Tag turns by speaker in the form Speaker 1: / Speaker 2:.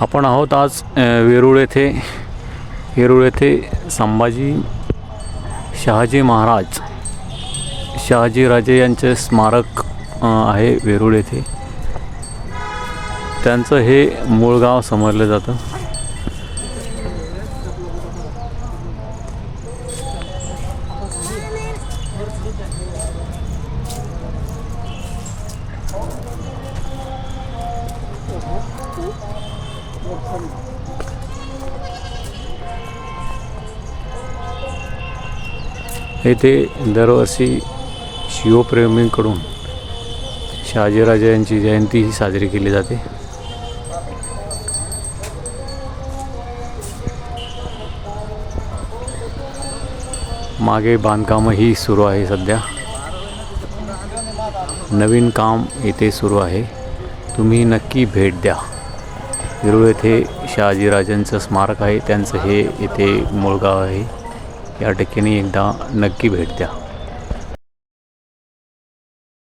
Speaker 1: आपण आहोत आज वेरूळ येथे वेरूळ येथे संभाजी शहाजी महाराज शहाजीराजे यांचे स्मारक आहे वेरूळ येथे. त्यांचं हे मूळ गाव समजलं जातं. येथे दरवर्षी शिवप्रेमींकडून शाजीराजा यांची जयंती ही साजरी केली जाते. मागे बांधकामही सुरू आहे सध्या. नवीन काम येथे सुरू आहे. तुम्ही नक्की भेट द्या. विरुळ येथे शहाजीराजांचं स्मारक आहे. त्यांचं हे येथे मूळ गाव आहे. या ठिकाणी एकदा नक्की भेट द्या.